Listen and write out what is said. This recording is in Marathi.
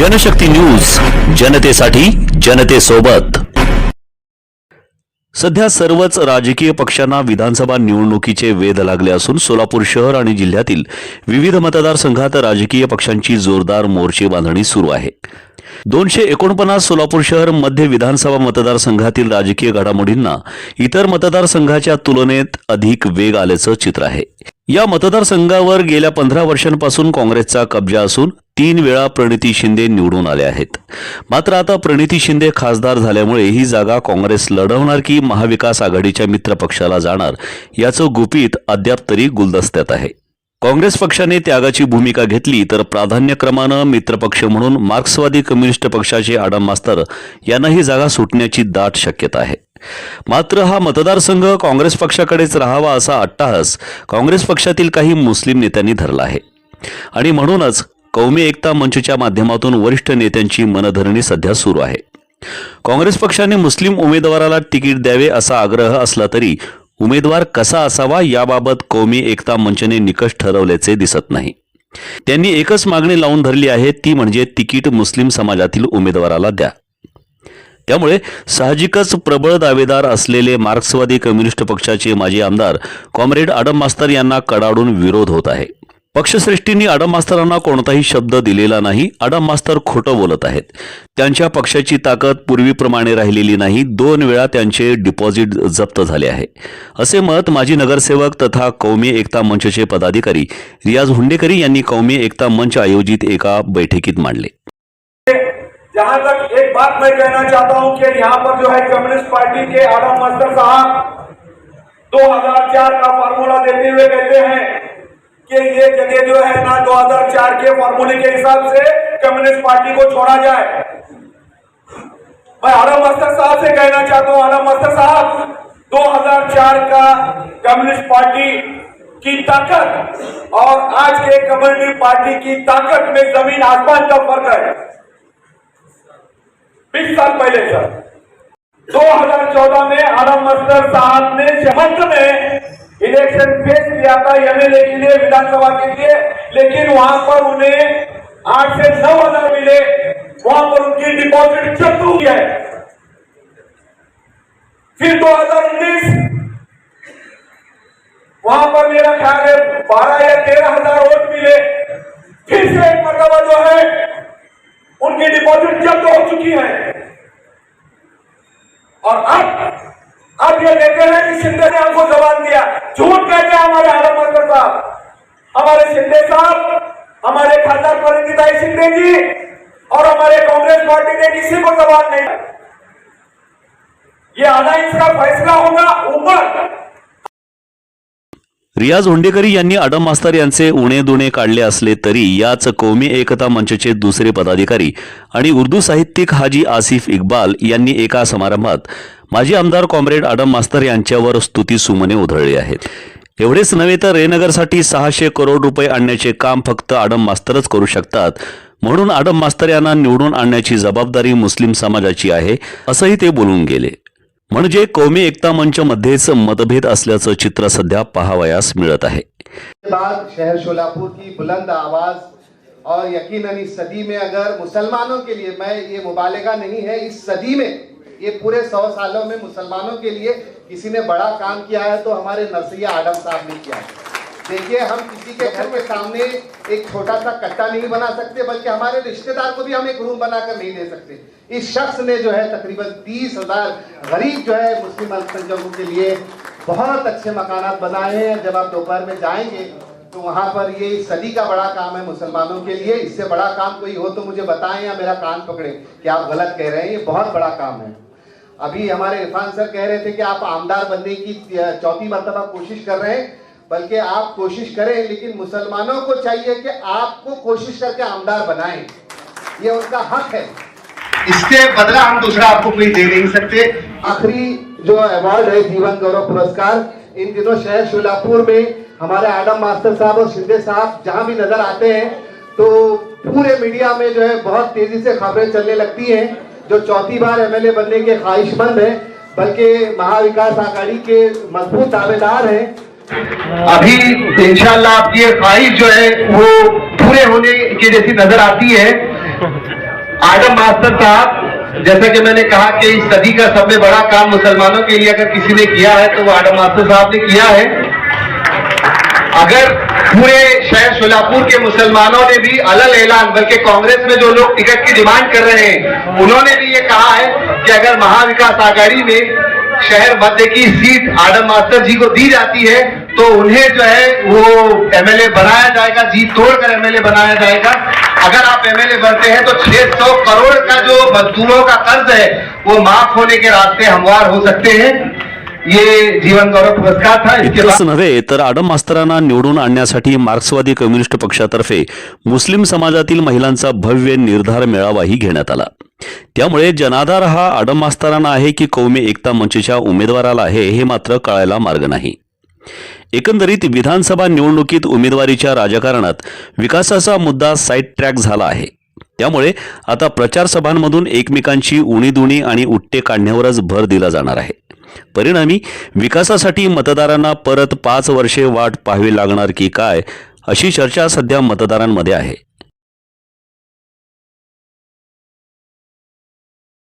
जनशक्ती न्यूज जनतेसाठी जनतेसोबत. सध्या सर्वच राजकीय पक्षांना विधानसभा निवडणुकीचे वेध लागले असून सोलापूर शहर आणि जिल्ह्यातील विविध मतदारसंघात राजकीय पक्षांची जोरदार मोर्चे बांधणी सुरू आहे. दोनशे एकोणपन्नास सोलापूर शहर मध्य विधानसभा मतदारसंघातील राजकीय घडामोडींना इतर मतदारसंघाच्या तुलनेत अधिक वेग आल्याचं चित्र आहे. या मतदारसंघावर गेल्या पंधरा वर्षांपासून काँग्रेसचा कब्जा असून तीन वेळा प्रणिती शिंदे निवडून आले आहेत. मात्र आता प्रणिती शिंदे खासदार झाल्यामुळे ही जागा काँग्रेस लढवणार की महाविकास आघाडीच्या मित्र पक्षाला जाणार याचं गुपित अद्याप तरी गुलदस्त्यात आहे. काँग्रेस पक्षाने त्यागाची भूमिका घेतली तर प्राधान्यक्रमानं मित्रपक्ष म्हणून मार्क्सवादी कम्युनिस्ट पक्षाचे आडम मास्तर यांना ही जागा सुटण्याची दाट शक्यता आहे. मात्र हा मतदारसंघ काँग्रेस पक्षाकडेच राहावा असा अट्टाहास काँग्रेस पक्षातील काही मुस्लिम नेत्यांनी धरला आहे. आणि म्हणूनच कौमी एकता मंचच्या माध्यमातून वरिष्ठ नेत्यांची मनधरणी सध्या सुरू आहे. काँग्रेस पक्षाने मुस्लिम उमेदवाराला तिकीट द्यावे असा आग्रह असला तरी उमेदवार कसा असावा याबाबत कौमी एकता मंचने निकष ठरवल्याचे दिसत नाही. त्यांनी एकच मागणी लावून धरली आहे ती म्हणजे तिकीट मुस्लिम समाजातील उमेदवाराला द्या. त्यामुळे साहजिकच प्रबळ दावेदार असलेले मार्क्सवादी कम्युनिस्ट पक्षाचे माजी आमदार कॉम्रेड आडम मास्तर यांना कडाडून विरोध होत आहे. पक्षश्रेष्ठींनी आडम मास्तरांना कोणताही शब्द दिलेला नाही आडम मास्तर खोटं बोलत आहेत. त्यांच्या पक्षाची ताकद पूर्वीप्रमाणे राहिलेली नाही दोन वेळा त्यांचे डिपॉझिट जप्त झाले आहे. असे मत माजी नगरसेवक तथा कौमी एकता मंचचे पदाधिकारी रियाज हुंडेकरी यांनी कौमी एकता मंच आयोजित एका बैठकीत मांडले. जहां तक एक बात मैं कहना चाहता हूं कि यहां पर जो है कम्युनिस्ट पार्टी के आडम मस्तर साहब 2004 का फार्मूला देते हुए कहते हैं कि ये जगह जो है ना 2004 के फॉर्मूले के हिसाब से कम्युनिस्ट पार्टी को छोड़ा जाए। मैं आलम मस्तर साहब से कहना चाहता हूँ, आलम मस्तर साहब 2004 का कम्युनिस्ट पार्टी की ताकत और आज के कम्युनिस्ट पार्टी की ताकत में ज़मीन आसमान का फ़र्क है। बीस साल पहले, सर। 2014 में आलम मस्तर साहब ने शहर में इलेक्शन फेस किया था एमएलए के लिए, विधानसभा के लिए, लेकिन वहाँ पर उन्हें आठ से नौ हज़ार मिले। वहाँ पर उनकी डिपॉजिट जब्त हुई है। फिर 2019 वहाँ पर मेरा ख्याल है बारह या तेरह हज़ार वोट मिले। फिर से एक मरतबा जो है, उनकी डिपॉजिट जब्त हो चुकी है। और अब अब ये लेते हैं कि शिंदे ने हमको जवाब दिया झूठ कहते हैं हमारे आलम मस्कर साहब हमारे शिंदे साहब हमारे खासदार परिंदिताई शिंदे जी और हमारे कांग्रेस पार्टी ने किसी को जवाब नहीं. दिया ये अलायंस का फैसला होगा ऊपर रियाज होंडेकरी यांनी अडम मास्तर यांचे उणे दुणे काढले असले तरी याच कौमी एकता मंचचे दुसरे पदाधिकारी आणि उर्दू साहित्यिक हाजी आसिफ इक्बाल यांनी एका समारंभात माजी आमदार कॉम्रेड आडम मास्तर यांच्यावर स्तुती सुमने उधळली आहेत. एवढेच नव्हे तर रेनगरसाठी सहाशे करोड रुपये आणण्याचे काम फक्त आडम मास्तरच करू शकतात. म्हणून आडम मास्तर यांना निवडून आणण्याची जबाबदारी मुस्लिम समाजाची आहे असंही ते बोलून गेले. म्हणजे कौमी एकता मंच मध्येच मतभेद असल्याचं चित्र सध्या पाहावयास मिळत आहे. शहर शोलापुर की बुलंद आवाज और यकीनन इस सदी में अगर मुसलमानों के लिए मैं ये मुबालिका नहीं है इस सदी में ये पूरे सौ सालों में मुसलमानों के लिए किसी ने बड़ा काम किया है तो हमारे नरसैया आडम साहब ने किया है। देखिए, हम किसी के घर के सामने एक छोटा सा कट्टा नहीं बना सकते, बल्कि हमारे रिश्तेदार को भी हम एक रूम बनाकर नहीं दे सकते। इस शख्स ने जो है तकरीबन तीस हज़ार गरीब जो है मुस्लिम अल्पसंख्यकों के लिए बहुत अच्छे मकान बनाए हैं। जब आप दोपहर में जाएँगे तो वहाँ पर ये सदी का बड़ा काम है मुसलमानों के लिए। इससे बड़ा काम कोई हो तो मुझे बताएँ या मेरा कान पकड़े कि आप गलत कह रहे हैं। ये बहुत बड़ा काम है। अभी हमारे इरफान सर कह रहे थे कि आप आमदार बनने की चौथी मरतबा कोशिश कर रहे हैं बल्कि आप कोशिश करें लेकिन मुसलमानों को चाहिए कि आपको कोशिश करके आमदार बनाएँ। ये उनका हक है। इसके बदला हम दूसरा आपको कोई दे नहीं सकते। आखिरी जो अवार्ड है जीवन गौरव पुरस्कार इन दिनों शहर शोलापुर में हमारे आडम मास्टर साहब और शिंदे साहब जहाँ भी नज़र आते हैं तो पूरे मीडिया में जो है बहुत तेज़ी से खबरें चलने लगती हैं। जो चौथी बार एमएलए बनने के ख्वाहिशमंद हैं, बल्कि महाविकास आघाड़ी के मज़बूत दावेदार हैं। अभी इंशाल्लाह आपकी ख्वाहिश जो है, वो पूरे होने की जैसी नज़र आती है। आडम मास्टर साहब, जैसा कि मैंने कहा कि इस सदी का सबसे बड़ा काम मुसलमानों के लिए अगर किसी ने किया है तो वो आडम मास्टर साहब ने किया है। अगर पूरे शहर सोलापुर के मुसलमानों ने भी अलग ऐलान, बल्कि कांग्रेस में जो लोग टिकट की डिमांड कर रहे हैं, उन्होंने भी ये कहा है कि अगर महाविकास आघाड़ी में शहर मध्य की सीट आडम मास्टर जी को दी जाती है तो उन्हें जो है वो एमएलए बनाया जाएगा, जी तोड़कर एमएलए बनाया जाएगा। अगर आप एमएलए बनते हैं तो 600 करोड़ का जो मजदूरों का कर्ज है, वो माफ़ होने के रास्ते हमवार हो सकते हैं। ये जीवन गौरव पुरस्कार था इसके बाद इतकंच नव्हे तर आडम मास्तरांना निवडून आणण्यासाठी मार्क्सवादी कम्युनिस्ट पक्षातर्फे मुस्लिम समाजातील महिलांचा भव्य निर्धार मेळावाही घेण्यात आला. त्यामुळे जनाधार हा आडम मास्तरांना आहे की कौमी एकता मंचच्या उमेदवाराला आहे हे मात्र कळायला मार्ग नाही. एकंदरीत विधानसभा निवडणुकीत उमेदवारीच्या राजकारणात विकासाचा मुद्दा साईड ट्रॅक झाला आहे. त्यामुळे आता प्रचार सभांमधून एकमेकांची उणीदुणी आणि उट्टे काढण्यावरच भर दिला जाणार आहे. परिणामी विकासासाठी मतदारांना परत पाच वर्षे वाट पाहावी लागणार की काय अशी चर्चा सध्या मतदारांमध्ये आहे.